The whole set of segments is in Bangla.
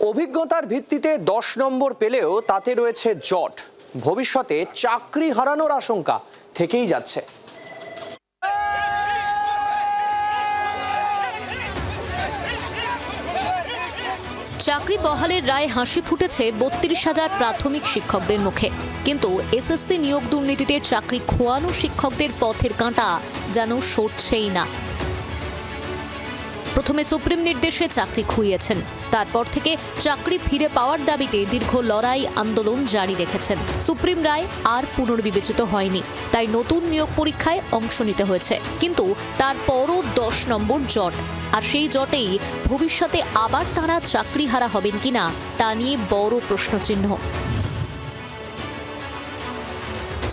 অভিজ্ঞতার ভিত্তিতে দশ নম্বর পেলেও তাতে রয়েছে জট। ভবিষ্যতে চাকরি হারানোর আশঙ্কা থেকেই যাচ্ছে। চাকরি বহালের রায় হাসি ফুটেছে বত্রিশ হাজার প্রাথমিক শিক্ষকদের মুখে। কিন্তু এসএসসি নিয়োগ দুর্নীতিতে চাকরি খোয়ানো শিক্ষকদের পথের কাঁটা যেন সরছেই না। প্রথমে সুপ্রিম নির্দেশে চাকরি খুইয়েছেন। তারপর থেকে চাকরি ফিরে পাওয়ার দাবিতে দীর্ঘ লড়াই আন্দোলন জারি রেখেছেন। সুপ্রিম রায় আর পুনর্বিবেচিত হয়নি। তাই নতুন নিয়োগ পরীক্ষায় অংশ নিতে হয়েছে। কিন্তু তারপরও দশ নম্বর জট। আর সেই জটেই ভবিষ্যতে আবার তারা চাকরি হারা হবেন কিনা তা নিয়ে বড় প্রশ্নচিহ্ন।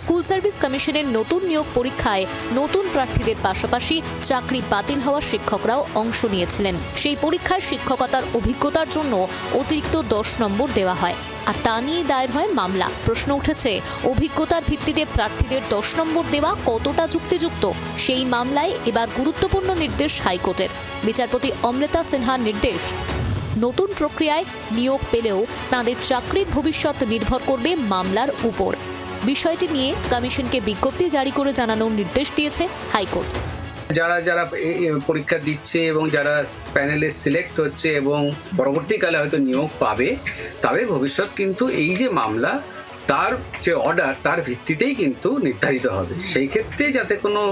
স্কুল সার্ভিস কমিশনের নতুন নিয়োগ পরীক্ষায় নতুন প্রার্থীদের পাশাপাশি চাকরি বাতিল হওয়া শিক্ষকরাও অংশ নিয়েছিলেন। সেই পরীক্ষায় শিক্ষকতার অভিজ্ঞতার জন্য অতিরিক্ত দশ নম্বর দেওয়া হয়। আর তা নিয়ে দায়ের হয় মামলা। প্রশ্ন উঠেছে, অভিজ্ঞতার ভিত্তিতে প্রার্থীদের দশ নম্বর দেওয়া কতটা যুক্তিযুক্ত? সেই মামলায় এবার গুরুত্বপূর্ণ নির্দেশ হাইকোর্টের। বিচারপতি অমৃতা সিনহার নির্দেশ। নতুন প্রক্রিয়ায় নিয়োগ পেলেও তাদের চাকরির ভবিষ্যৎ নির্ভর করবে মামলার উপর। বিষয়টি নিয়ে কমিশনকে বিজ্ঞপ্তি জারি করে জানানোর নির্দেশ দিয়েছে হাইকোর্ট। যারা যারা পরীক্ষা দিচ্ছে এবং যারা প্যানেলে সিলেক্ট হচ্ছে এবং পরবর্তীকালে হয়তো নিয়োগ পাবে, তাদের ভবিষ্যৎ কিন্তু এই যে মামলা তার যে অর্ডার তার ভিত্তিতেই কিন্তু নির্ধারিত হবে। সেই ক্ষেত্রে যাতে কোনো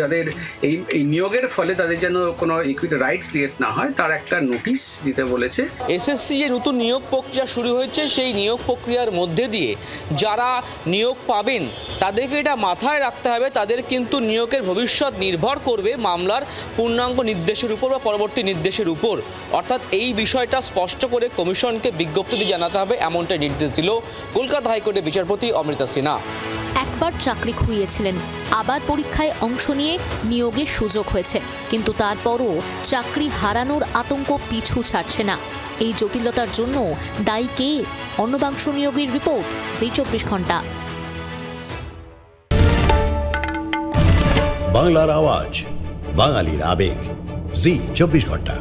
যাদের এই এই নিয়োগের ফলে তাদের যেন কোনো ইকুইটি রাইট ক্রিয়েট না হয়, তার একটা নোটিশ দিতে বলেছে। এসএসসি যে নতুন নিয়োগ প্রক্রিয়া শুরু হয়েছে, সেই নিয়োগ প্রক্রিয়ার মধ্যে দিয়ে যারা নিয়োগ পাবেন, তাদেরকে এটা মাথায় রাখতে হবে। তাদের কিন্তু নিয়োগের ভবিষ্যৎ নির্ভর করবে মামলার পূর্ণাঙ্গ নির্দেশের উপর বা পরবর্তী নির্দেশের উপর। অর্থাৎ এই বিষয়টা স্পষ্ট করে কমিশনকে বিজ্ঞপ্তি জানাতে হবে, এমনটাই নির্দেশ দিল কলকাতা হাইকোর্টের বিচারপতি অমৃতা সিনহা। একবার চাকরি খুইয়েছিলেন। আবার পরীক্ষায় অংশ নিয়ে নিয়োগের সুযোগ হয়েছে। কিন্তু তারপরও চাকরি হারানোর আতঙ্ক পিছু ছাড়ছে না। এই জটিলতার জন্য দায়ী কে? অন্নবাংশ নিয়োগের রিপোর্ট জি চব্বিশ ঘণ্টা। বাংলার আওয়াজ বাঙালির আবেগ জি চব্বিশ ঘণ্টা।